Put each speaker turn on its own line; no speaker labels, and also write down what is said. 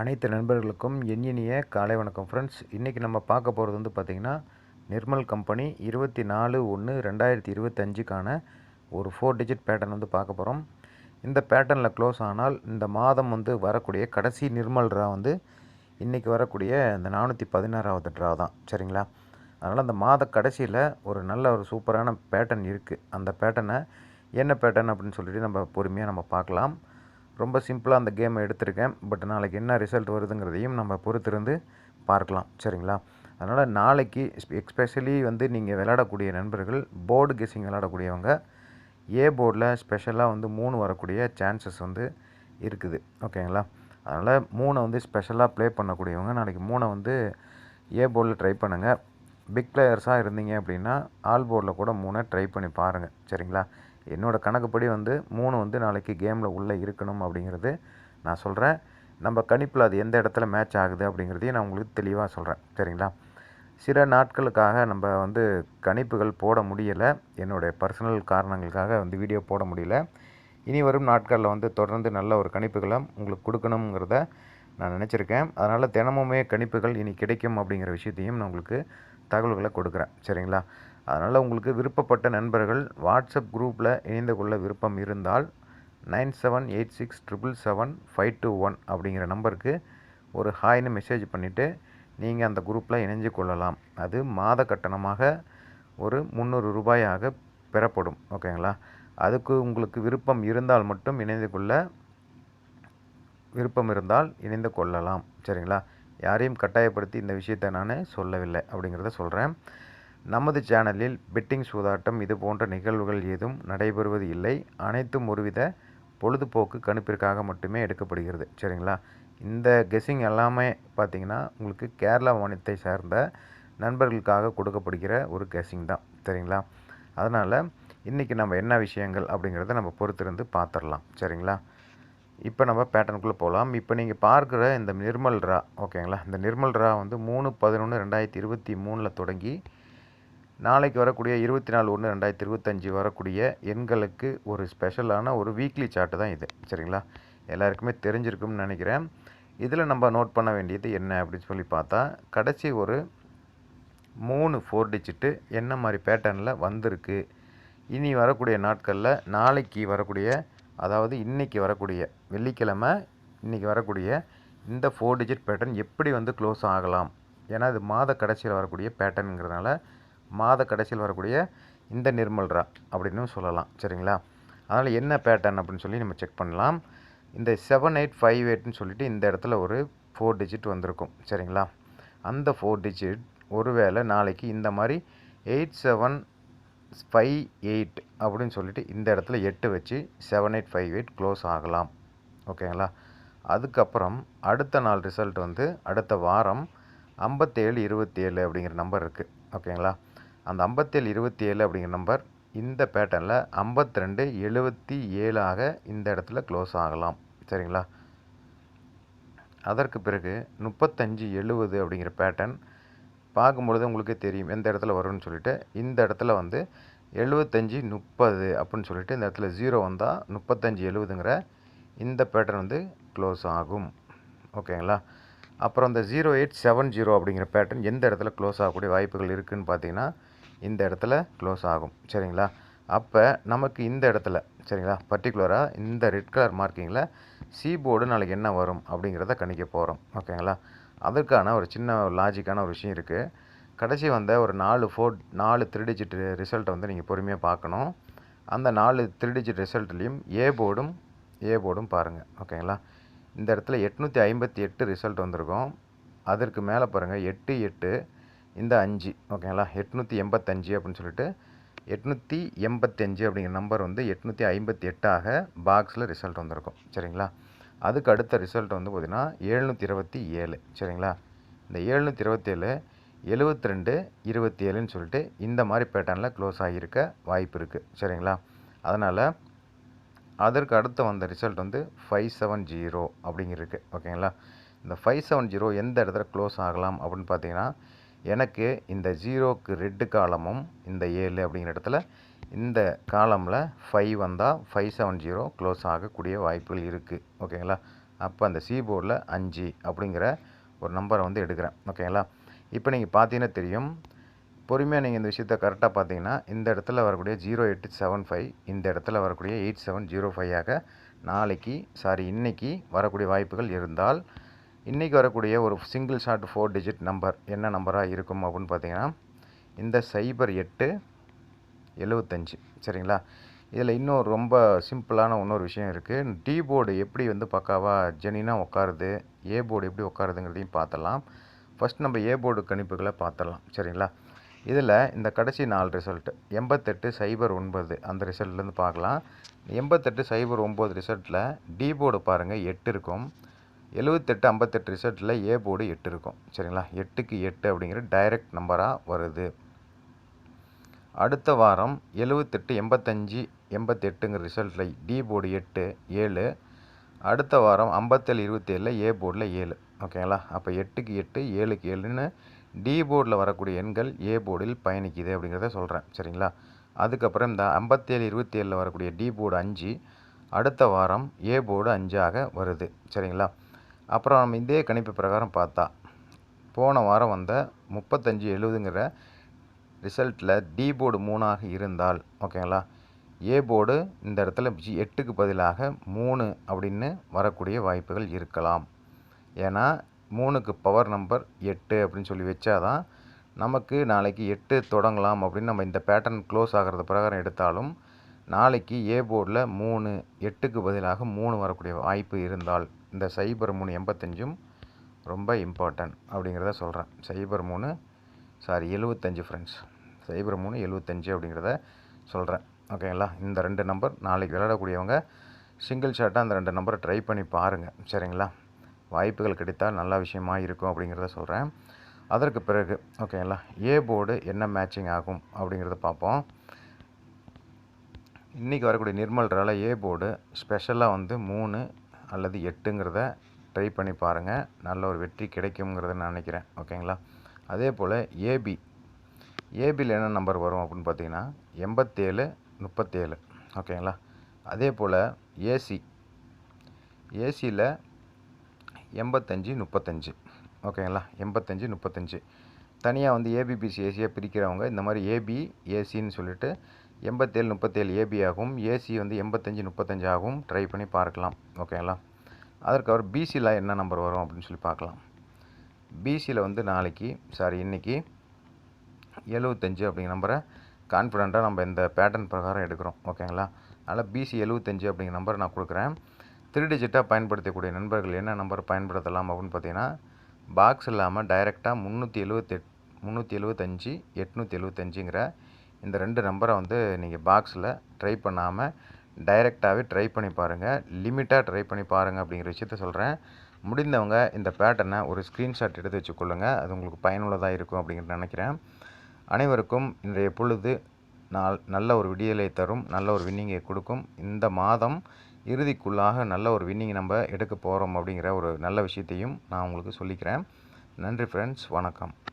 அனைத்து நண்பர்களுக்கும் எண்ணினிய காலை வணக்கம் ஃப்ரெண்ட்ஸ் இன்றைக்கி நம்ம பார்க்க போகிறது வந்து பார்த்திங்கன்னா நிர்மல் கம்பெனி இருபத்தி நாலு ஒன்று ரெண்டாயிரத்தி இருபத்தஞ்சுக்கான ஒரு ஃபோர் டிஜிட் பேட்டர்ன் வந்து பார்க்க போகிறோம் இந்த பேட்டர்னில் க்ளோஸ் ஆனால் இந்த மாதம் வந்து வரக்கூடிய கடைசி நிர்மல் ட்ரா வந்து இன்றைக்கி வரக்கூடிய இந்த நானூற்றி பதினாறாவது ட்ரா தான். சரிங்களா? அதனால் அந்த மாத கடைசியில் ஒரு நல்ல ஒரு சூப்பரான பேட்டர்ன் இருக்குது அந்த பேட்டர்னை என்ன பேட்டர்ன் அப்படின்னு சொல்லிட்டு நம்ம பொறுமையாக நம்ம பார்க்கலாம். ரொம்ப சிம்பிளாக அந்த கேமை எடுத்திருக்கேன். பட் நாளைக்கு என்ன ரிசல்ட் வருதுங்கிறதையும் நம்ம பொறுத்திருந்து பார்க்கலாம். சரிங்களா? அதனால் நாளைக்கு எக்ஸ்பெஷலி வந்து நீங்கள் விளையாடக்கூடிய நண்பர்கள் போர்டு கெஸிங் விளையாடக்கூடியவங்க ஏ போர்டில் ஸ்பெஷலாக வந்து மூணு வரக்கூடிய சான்சஸ் வந்து இருக்குது. ஓகேங்களா? அதனால் மூணை வந்து ஸ்பெஷலாக ப்ளே பண்ணக்கூடியவங்க நாளைக்கு மூணை வந்து ஏ போர்டில் ட்ரை பண்ணுங்கள் பிக் பிளேயர்ஸாக இருந்தீங்க அப்படின்னா ஆல் போர்டில் கூட மூணை ட்ரை பண்ணி பாருங்கள் சரிங்களா? என்னோடய கணக்குப்படி வந்து மூணு வந்து நாளைக்கு கேமில் உள்ளே இருக்கணும் அப்படிங்கிறது நான் சொல்கிறேன் நம்ம கணிப்பில் அது எந்த இடத்துல மேட்ச் ஆகுது அப்படிங்கிறதையும் நான் உங்களுக்கு தெளிவாக சொல்கிறேன் சரிங்களா? சில நாட்களுக்காக நம்ம வந்து கணிப்புகள் போட முடியலை. என்னுடைய பர்சனல் காரணங்களுக்காக வந்து வீடியோ போட முடியல. இனி வரும் நாட்களில் வந்து தொடர்ந்து நல்ல ஒரு கணிப்புகளை உங்களுக்கு கொடுக்கணுங்கிறத நான் நினச்சிருக்கேன். அதனால் தினமுமே கணிப்புகள் இனி கிடைக்கும் அப்படிங்கிற விஷயத்தையும் நான் உங்களுக்கு தகவல்களை கொடுக்குறேன். சரிங்களா? அதனால் உங்களுக்கு விருப்பப்பட்ட நண்பர்கள் வாட்ஸ்அப் குரூப்பில் இணைந்து கொள்ள விருப்பம் இருந்தால் nine seven eight six triple seven five two one அப்படிங்கிற நம்பருக்கு ஒரு ஹாய்னு மெசேஜ் பண்ணிவிட்டு நீங்கள் அந்த குரூப்பில் இணைஞ்சு கொள்ளலாம். அது மாத கட்டணமாக ஒரு முந்நூறு ரூபாயாக பெறப்படும். ஓகேங்களா? அதுக்கு உங்களுக்கு விருப்பம் இருந்தால் மட்டும் இணைந்து கொள்ள விருப்பம் இருந்தால் இணைந்து கொள்ளலாம். சரிங்களா? யாரையும் கட்டாயப்படுத்தி இந்த விஷயத்தை நான் சொல்லவில்லை அப்படிங்கிறத சொல்கிறேன் நமது சேனலில் பெட்டிங் சூதாட்டம் இது போன்ற நிகழ்வுகள் ஏதும் நடைபெறுவது இல்லை. அனைத்தும் ஒருவித பொழுதுபோக்கு கணிப்பிற்காக மட்டுமே எடுக்கப்படுகிறது. சரிங்களா? இந்த கெஸ்ஸிங் எல்லாமே பார்த்திங்கன்னா உங்களுக்கு கேரளா மாநிலத்தை சார்ந்த நண்பர்களுக்காக கொடுக்கப்படுகிற ஒரு கெஸ்ஸிங் தான். சரிங்களா? அதனால் இன்றைக்கி நம்ம என்ன விஷயங்கள் அப்படிங்கிறத நம்ம பொறுத்திருந்து பார்த்துடலாம். சரிங்களா? இப்போ நம்ம பேட்டர்னுக்குள்ளே போகலாம். இப்போ நீங்கள் பார்க்குற இந்த நிர்மல் ட்ரா ஓகேங்களா? இந்த நிர்மல் ரா வந்து மூணு பதினொன்று ரெண்டாயிரத்தி இருபத்தி மூணில் தொடங்கி நாளைக்கு வரக்கூடிய இருபத்தி நாலு ஒன்று ரெண்டாயிரத்தி இருபத்தஞ்சி வரக்கூடிய எண்களுக்கு ஒரு ஸ்பெஷலான ஒரு வீக்லி சார்ட்டு தான் இது. சரிங்களா? எல்லாருக்குமே தெரிஞ்சிருக்கும்னு நினைக்கிறேன். இதில் நம்ம நோட் பண்ண வேண்டியது என்ன அப்படின்னு சொல்லி பார்த்தா கடைசி ஒரு மூணு ஃபோர் டிஜிட்டு என்ன மாதிரி பேட்டர்னில் வந்திருக்கு? இனி வரக்கூடிய நாட்களில் நாளைக்கு வரக்கூடிய அதாவது இன்றைக்கி வரக்கூடிய வெள்ளிக்கிழமை இன்றைக்கி வரக்கூடிய இந்த ஃபோர் டிஜிட் பேட்டர்ன் எப்படி வந்து க்ளோஸ் ஆகலாம்? ஏன்னா இது மாத கடைசியில் வரக்கூடிய பேட்டர்னுங்கிறதுனால மாத கடைசியில் வரக்கூடிய இந்த நிர்மல்ரா அப்படின்னு சொல்லலாம். சரிங்களா? அதனால் என்ன பேட்டர்ன் அப்படின்னு சொல்லி நம்ம செக் பண்ணலாம். இந்த செவன் எயிட் ஃபைவ் எயிட்னு சொல்லிட்டு இந்த இடத்துல ஒரு ஃபோர் டிஜிட் வந்திருக்கும். சரிங்களா? அந்த ஃபோர் டிஜிட் ஒருவேளை நாளைக்கு இந்த மாதிரி எயிட் செவன் ஃபைவ் எயிட் அப்படின்னு சொல்லிட்டு இந்த இடத்துல எட்டு வச்சு seven eight five eight close ஆகலாம். ஓகேங்களா அதுக்கப்புறம் அடுத்த நாள் ரிசல்ட் வந்து அடுத்த வாரம் ஐம்பத்தேழு இருபத்தி ஏழு அப்படிங்கிற நம்பர் இருக்குது ஓகேங்களா அந்த ஐம்பத்தேழு இருபத்தி ஏழு அப்படிங்கிற நம்பர் இந்த பேட்டர்னில் ஐம்பத்தி ரெண்டு எழுபத்தி ஏழாக இந்த இடத்துல க்ளோஸ் ஆகலாம். சரிங்களா? அதற்கு பிறகு முப்பத்தஞ்சு எழுபது அப்படிங்கிற பேட்டர்ன் பார்க்கும்பொழுது உங்களுக்கே தெரியும் எந்த இடத்துல வரும்னு சொல்லிட்டு. இந்த இடத்துல வந்து எழுபத்தஞ்சி முப்பது அப்படின்னு சொல்லிட்டு இந்த இடத்துல ஜீரோ வந்தால் முப்பத்தஞ்சு எழுபதுங்கிற இந்த பேட்டர்ன் வந்து க்ளோஸ் ஆகும். ஓகேங்களா? அப்புறம் அந்த ஜீரோ எயிட் செவன் ஜீரோ அப்படிங்கிற பேட்டர்ன் எந்த இடத்துல க்ளோஸ் ஆகக்கூடிய வாய்ப்புகள் இருக்குதுன்னு பார்த்தீங்கன்னா இந்த இடத்துல க்ளோஸ் ஆகும். சரிங்களா? அப்போ நமக்கு இந்த இடத்துல சரிங்களா? பர்டிகுலராக இந்த ரெட் கலர் மார்க்கிங்கில் சி போர்டு நாளைக்கு என்ன வரும் அப்படிங்கிறத கணிக்க போகிறோம் ஓகேங்களா? அதற்கான ஒரு சின்ன லாஜிக்கான ஒரு விஷயம் இருக்குது கடைசி வந்த ஒரு நாலு ஃபோர் நாலு த்ரீ டிஜிட் ரிசல்ட்டை வந்து நீங்கள் பொறுமையாக பார்க்கணும். அந்த நாலு த்ரீ டிஜிட் ரிசல்ட்லேயும் ஏ போர்டும் ஏ போர்டும் பாருங்கள் ஓகேங்களா? இந்த இடத்துல எட்நூற்றி ஐம்பத்தி எட்டு ரிசல்ட் வந்திருக்கும். அதற்கு மேலே பாருங்கள் எட்டு எட்டு இந்த அஞ்சு. ஓகேங்களா? எட்நூற்றி எண்பத்தஞ்சு அப்படின்னு சொல்லிட்டு எட்நூற்றி எண்பத்தஞ்சு அப்படிங்கிற நம்பர் வந்து எட்நூற்றி ஐம்பத்தி எட்டாக பாக்ஸில் ரிசல்ட் வந்திருக்கும். சரிங்களா? அதுக்கு அடுத்த ரிசல்ட் வந்து பார்த்திங்கன்னா எழுநூற்றி இருபத்தி ஏழு. சரிங்களா? இந்த எழுநூற்றி இருபத்தேழு எழுபத்தி ரெண்டு இருபத்தி ஏழுன்னு சொல்லிட்டு இந்த மாதிரி பேட்டர்னில் க்ளோஸ் ஆகியிருக்க வாய்ப்பு இருக்குது சரிங்களா? அதனால் அதற்கு அடுத்து வந்த ரிசல்ட் வந்து ஃபைவ் செவன் ஜீரோ அப்படிங்கிருக்கு. ஓகேங்களா? இந்த ஃபைவ் செவன் ஜீரோ எந்த இடத்துல க்ளோஸ் ஆகலாம் அப்படின்னு பார்த்தீங்கன்னா எனக்கு இந்த ஜீரோக்கு ரெட்டு காலமும் இந்த ஏழு அப்படிங்கிற இடத்துல இந்த காலமில் ஃபைவ் வந்தால் ஃபைவ் செவன் ஜீரோ க்ளோஸ் ஆகக்கூடிய வாய்ப்புகள் இருக்குது ஓகேங்களா? அப்போ அந்த சி போர்டில் அஞ்சு அப்படிங்கிற ஒரு நம்பரை வந்து எடுக்கிறேன். ஓகேங்களா? இப்போ நீங்கள் பார்த்தீங்கன்னா தெரியும். பொறுமையாக நீங்கள் இந்த விஷயத்த கரெக்டாக பார்த்தீங்கன்னா இந்த இடத்துல வரக்கூடிய ஜீரோ எட்டு செவன் ஃபைவ் இந்த இடத்துல வரக்கூடிய எயிட் செவன் ஜீரோ ஃபைவாக நாளைக்கு சாரி இன்றைக்கி வரக்கூடிய வாய்ப்புகள் இருந்தால் இன்றைக்கி வரக்கூடிய ஒரு single shot four digit number என்ன நம்பராக இருக்கும் அப்படின்னு பார்த்தீங்கன்னா இந்த சைபர் எட்டு எழுவத்தஞ்சு. சரிங்களா? இதில் இன்னும் ரொம்ப சிம்பிளான இன்னொரு விஷயம் இருக்குது டி போர்டு எப்படி வந்து பக்காவாக ஜெனினாக உட்காருது ஏ போர்டு எப்படி உட்காருதுங்கிறதையும் பார்த்தலாம் ஃபஸ்ட் நம்ம ஏ போர்டு கணிப்புகளை பார்த்துடலாம் சரிங்களா? இதில் இந்த கடைசி நாலு ரிசல்ட்டு எண்பத்தெட்டு சைபர் ஒன்பது அந்த ரிசல்ட்லேருந்து பார்க்கலாம். எண்பத்தெட்டு சைபர் ஒம்பது ரிசல்ட்டில் டி போர்டு பாருங்கள் எட்டு இருக்கும். எழுவத்தெட்டு ஐம்பத்தெட்டு ரிசல்ட்டில் ஏ போர்டு எட்டு இருக்கும். சரிங்களா? எட்டுக்கு எட்டு அப்படிங்கிற டைரக்ட் நம்பராக வருது. அடுத்த வாரம் எழுவத்தெட்டு எண்பத்தஞ்சு எண்பத்தெட்டுங்கிற ரிசல்ட்டில் டி போர்டு எட்டு ஏழு. அடுத்த வாரம் ஐம்பத்தேழு இருபத்தேழில் ஏ போர்டில் ஏழு. ஓகேங்களா? அப்போ எட்டுக்கு எட்டு ஏழுக்கு ஏழுன்னு டி போர்டில் வரக்கூடிய எண்கள் ஏ போர்டில் பயணிக்குது அப்படிங்கிறத சொல்கிறேன் சரிங்களா? அதுக்கப்புறம் இந்த ஐம்பத்தேழு இருபத்தேழில் வரக்கூடிய டி போர்டு அஞ்சு அடுத்த வாரம் ஏ போர்டு அஞ்சாக வருது. சரிங்களா? அப்புறம் நம்ம இதே கணிப்பு பிரகாரம் பார்த்தா போன வாரம் வந்த முப்பத்தஞ்சு எழுபதுங்கிற ரிசல்ட்டில் டி போர்டு மூணாக இருந்தால் ஓகேங்களா ஏ போர்டு இந்த இடத்துல ஜி எட்டுக்கு பதிலாக மூணு அப்படின்னு வரக்கூடிய வாய்ப்புகள் இருக்கலாம். ஏன்னா மூணுக்கு பவர் நம்பர் எட்டு அப்படின்னு சொல்லி வச்சாதான் நமக்கு நாளைக்கு எட்டு தொடங்கலாம் அப்படின்னு நம்ம இந்த பேட்டர்ன் க்ளோஸ் ஆகிறது பிரகாரம் எடுத்தாலும் நாளைக்கு ஏ போர்டில் மூணு எட்டுக்கு பதிலாக மூணு வரக்கூடிய வாய்ப்பு இருந்தால் இந்த சைபர் மூணு எண்பத்தஞ்சும் ரொம்ப இம்பார்ட்டன்ட் அப்படிங்கிறத சொல்கிறேன். சைபர் மூணு சாரி எழுவத்தஞ்சு ஃப்ரெண்ட்ஸ் சைபர் மூணு எழுவத்தஞ்சு அப்படிங்கிறத சொல்கிறேன். ஓகேங்களா இந்த ரெண்டு நம்பர் நாளைக்கு விளையாடக்கூடியவங்க சிங்கிள் ஷாட்டாக அந்த ரெண்டு நம்பரை ட்ரை பண்ணி பாருங்கள் சரிங்களா? வாய்ப்புகள் கிடைத்தால் நல்ல விஷயமா இருக்கும் அப்படிங்கிறத சொல்கிறேன். அதற்கு பிறகு ஓகேங்களா ஏ போர்டு என்ன மேட்சிங் ஆகும் அப்படிங்கிறத பார்ப்போம். இன்றைக்கி வரக்கூடிய நிர்மல் ரால ஏ போர்டு ஸ்பெஷலாக வந்து மூணு அல்லது எட்டுங்கிறத ட்ரை பண்ணி பாருங்கள் நல்ல ஒரு வெற்றி கிடைக்குங்கிறத நான் நினைக்கிறேன். ஓகேங்களா அதே போல் ஏபி ஏபியில் என்ன நம்பர் வரும் அப்படின்னு பார்த்தீங்கன்னா எண்பத்தேழு முப்பத்தேழு. ஓகேங்களா அதே போல் ஏசி ஏசியில் எண்பத்தஞ்சு முப்பத்தஞ்சு. ஓகேங்களா எண்பத்தஞ்சு முப்பத்தஞ்சு. தனியாக வந்து ஏபிபிசி ஏசியாக பிரிக்கிறவங்க இந்த மாதிரி ஏபி ஏசின்னு சொல்லிட்டு எண்பத்தேழு முப்பத்தேழு ஏபி ஆகும். ஏசி வந்து எண்பத்தஞ்சு முப்பத்தஞ்சு ஆகும். ட்ரை பண்ணி பார்க்கலாம். ஓகேங்களா அதற்கு அவர் பிசியில் என்ன நம்பர் வரும் அப்படின்னு சொல்லி பார்க்கலாம். பிசியில் வந்து நாளைக்கு சாரி இன்றைக்கி எழுபத்தஞ்சு அப்படிங்கிற நம்பரை கான்ஃபிடெண்ட்டாக நம்ம இந்த பேட்டர்ன் பிரகாரம் எடுக்கிறோம். ஓகேங்களா அதனால் பிசி எழுபத்தஞ்சு அப்படிங்கிற நம்பர் நான் கொடுக்குறேன். த்ரீ டிஜிட்டாக பயன்படுத்தக்கூடிய நண்பர்கள் என்ன நம்பர் பயன்படுத்தலாம் அப்படின்னு பார்த்தீங்கன்னா பாக்ஸ் இல்லாமல் டைரெக்டாக முந்நூற்றி எழுவத்தெட் முந்நூற்றி எழுபத்தஞ்சி எட்நூற்றி எழுபத்தஞ்சுங்கிற இந்த ரெண்டு நம்பரை வந்து நீங்கள் பாக்ஸில் ட்ரை பண்ணாமல் டைரெக்டாகவே ட்ரை பண்ணி பாருங்கள். லிமிட்டாக ட்ரை பண்ணி பாருங்கள் அப்படிங்கிற விஷயத்த சொல்கிறேன். முடிந்தவங்க இந்த பேட்டர்னை ஒரு ஸ்க்ரீன்ஷாட் எடுத்து வச்சுக்கொள்ளுங்கள். அது உங்களுக்கு பயனுள்ளதாக இருக்கும் அப்படிங்கிற நினைக்கிறேன். அனைவருக்கும் இன்றைய பொழுது நாள் நல்ல ஒரு விடியலை தரும் நல்ல ஒரு வின்னிங்கை கொடுக்கும். இந்த மாதம் இறுதிக்குள்ளாக நல்ல ஒரு வின்னிங் நம்ம எடுக்க போகிறோம் அப்படிங்கிற ஒரு நல்ல விஷயத்தையும் நான் உங்களுக்கு சொல்லிக்கிறேன். நன்றி ஃப்ரெண்ட்ஸ் வணக்கம்.